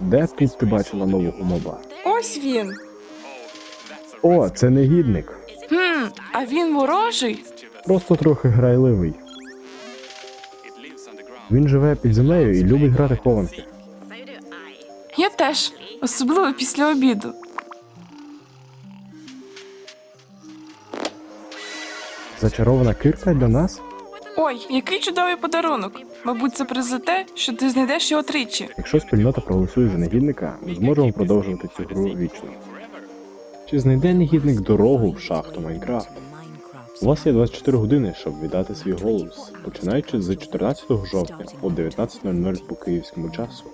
Де тут ти бачила нового моба? Ось він. О, це негідник. Хм, а він ворожий? Просто трохи грайливий. Він живе під землею і любить грати хованки. Я теж, особливо після обіду. Зачарована кирка для нас? Ой, який чудовий подарунок. Мабуть, це приз за те, що ти знайдеш його тричі. Якщо спільнота проголосує за негідника, ми зможемо продовжувати цю гру вічно. Чи знайде негідник дорогу в шахту Майнкрафт? У вас є 24 години, щоб віддати свій голос, починаючи з 14 жовтня о 19.00 по київському часу.